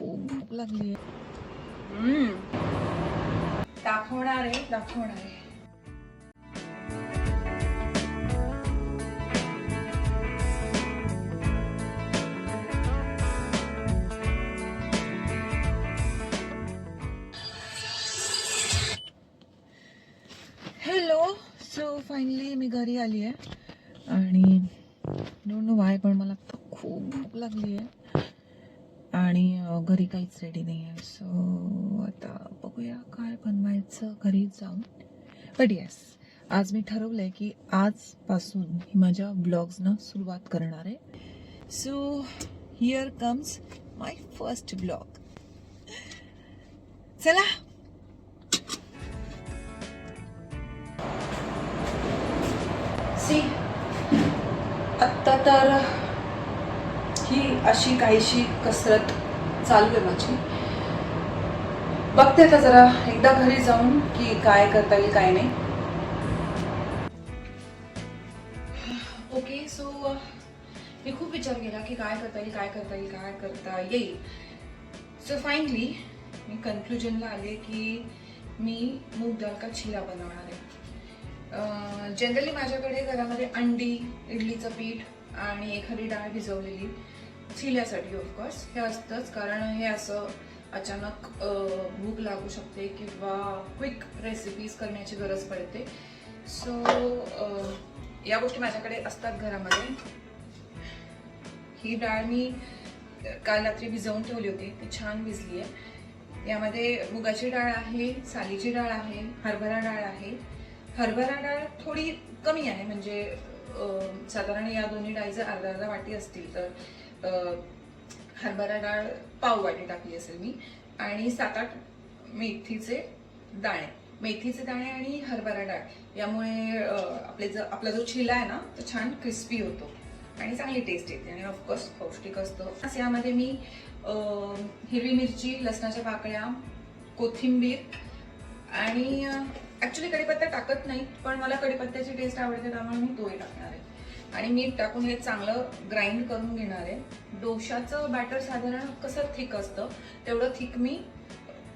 खूप भूक लागली दाखवणार आहे दाखवणार आहे हॅलो सो फायनली मी घरी आली आहे आणि डोंट नो वाय पण मला खूप भूक लागली आहे आणि घरी काहीच रेडी नाही आहे सो आता बघूया काय बनवायचं घरी जाऊन. बट येस आज मी ठरवलं आहे की आजपासून मी माझ्या ब्लॉग्सना सुरुवात करणार आहे. So here comes my first blog चला. सी आत्ता तर अशी काहीशी कसरत चालू आहे माझी. बघते आता जरा एकदा घरी जाऊन की काय करता येईल काय नाही. ओके सो मी खूप विचार केला की काय करता येईल काय करता येईल काय करता येईल. सो फायनली मी कन्क्लुजनला आले की मी मूग दाल का चिला बनवणार आहे. जनरली माझ्याकडे घरामध्ये अंडी इडलीचं पीठ आणि एखादी डाळ भिजवलेली. चिल्यासाठी ऑफकोर्स हे असतंच कारण हे असं अचानक भूक लागू शकते किंवा क्विक रेसिपीज करण्याची गरज पडते. सो या गोष्टी माझ्याकडे असतात घरामध्ये. ही डाळ मी काल रात्री भिजवून ठेवली होती. ती छान भिजली आहे. यामध्ये मुगाची डाळ आहे सालीची डाळ आहे हरभरा डाळ आहे. हरभरा डाळ थोडी कमी आहे म्हणजे साधारण या दोन्ही डाळीचं जर अर्धा अर्धा वाटी असतील तर हरभरा डाळ पाव वाटी टाकली असेल मी. आणि सात आठ मेथीचे दाणे. मेथीचे दाणे आणि हरभरा डाळ. यामुळे आपले जो आपला जो चिला आहे ना तो छान क्रिस्पी होतो. आणि चांगली टेस्ट येते. आणि ऑफकोर्स पौष्टिक असतं. असं यामध्ये मी हिरवी मिरची लसणाच्या पाकळ्या कोथिंबीर आणि ऍक्च्युली कढीपत्ता टाकत नाही पण मला कढीपत्त्याची टेस्ट आवडते त्यामुळे मी तोही टाकणार आहे. आणि मीठ टाकून हे चांगलं ग्राइंड करून घेणार आहे. डोशाचं बॅटर साधारण कसं थिक असतं तेवढं थिक मी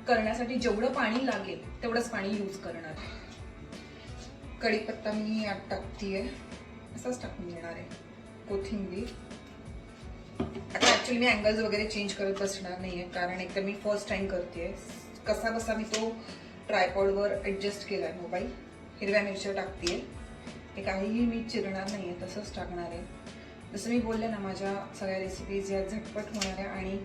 करण्यासाठी जेवढं पाणी लागेल तेवढंच पाणी यूज करणार आहे. कढीपत्ता मी आत टाकतीये असंच टाकून घेणार आहे. कोथिंबीर. आता ऍक्च्युली मी अँगल्स वगैरे चेंज करत बसणार नाहीये कारण एकतर मी फर्स्ट टाइम करते कसा कसा मी तो ट्रायपॉडवर ॲडजस्ट केला आहे मोबाईल हिरव्या मिरच्या टाकते हे काहीही मी चिरणार नाही आहे तसंच टाकणार आहे. जसं मी बोलले ना माझ्या सगळ्या रेसिपीज या झटपट होणाऱ्या आणि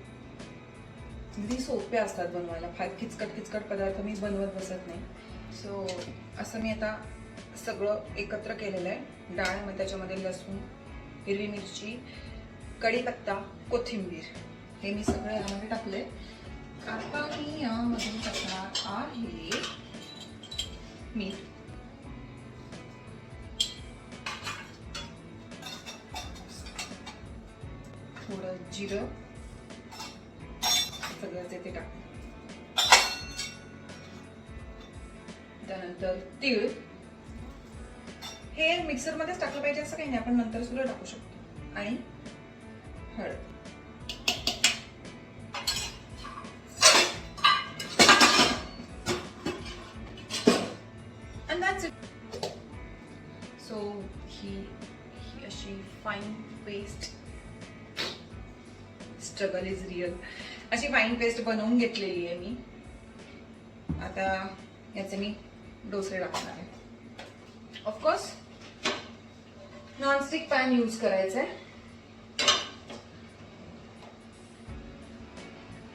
अगदी सोप्या असतात बनवायला. फार किचकट किचकट पदार्थ मी बनवत बसत नाही. सो असं मी आता सगळं एकत्र केलेलं आहे. डाळ मग त्याच्यामध्ये लसूण हिरवी मिरची कढीपत्ता कोथिंबीर. हे मी सगळं यामध्ये टाकले आता मी यामध्ये टाकणार आहे मीठ थोडं जिरं. सगळं ते टाक त्यानंतर तीळ. हे मिक्सरमध्येच टाकलं पाहिजे असं काही नाही आपण नंतर सुद्धा टाकू शकतो. आणि हळद. ही ही अशी fine paste struggle is real अशी फाईन पेस्ट बनवून घेतलेली आहे मी. आता याचे मी डोसे टाकणार आहे. ऑफकोर्स नॉनस्टिक पॅन यूज करायचा आहे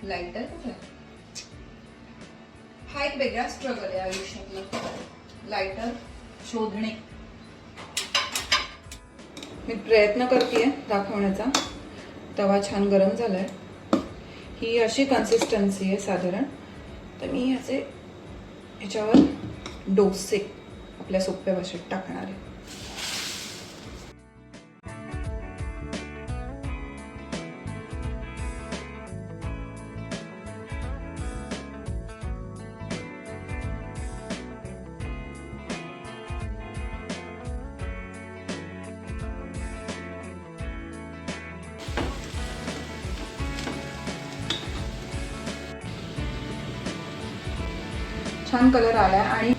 लाईटर कुठला? हा एक वेगळा स्ट्रगल आहे आयुष्यातला. लायटर शोधणे. मी प्रयत्न करते दाखवण्याचा. तवा छान गरम झाला आहे ही अशी कन्सिस्टन्सी आहे साधारण. तर मी ह्याचे ह्याच्यावर डोसे आपल्या सोप्या भाषेत टाकणार आहे. छान कलर आलाय आणि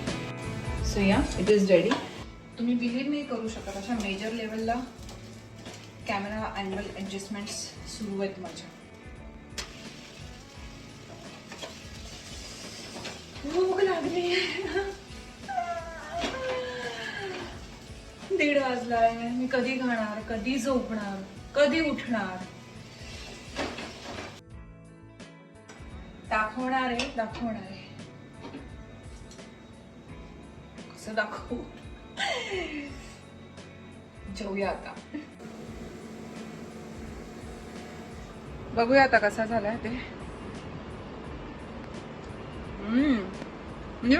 so yeah it is ready तुम्ही बिलीव्ह नाही करू शकत अशा मेजर लेवलला कॅमेरा अँगल ॲडजस्टमेंट्स सुरू आहेत माझ्या. भूक लागली. दीड वाजलाय. मी कधी खाणार कधी झोपणार कधी उठणार? दाखवणार आहे दाखवणार आहे. कसं दाखवू जेवूया आता बघूया आता कसा झालाय ते हम्म. म्हणजे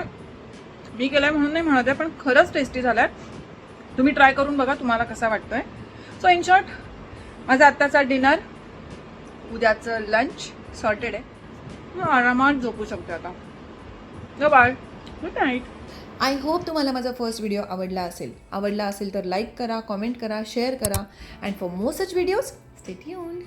मी केलाय म्हणून नाही म्हणत आहे पण खरंच टेस्टी झालाय. तुम्ही ट्राय करून बघा तुम्हाला कसा वाटतोय. सो इन शॉर्ट माझा आत्ताचा डिनर उद्याचं लंच सॉर्टेड आहे. आरामात झोपू शकतो आता. Bye good night I hope तुम्हाला माझा फर्स्ट व्हिडिओ आवडला असेल. आवडला असेल तर लाईक करा कॉमेंट करा शेअर करा. And for more such videos stay यून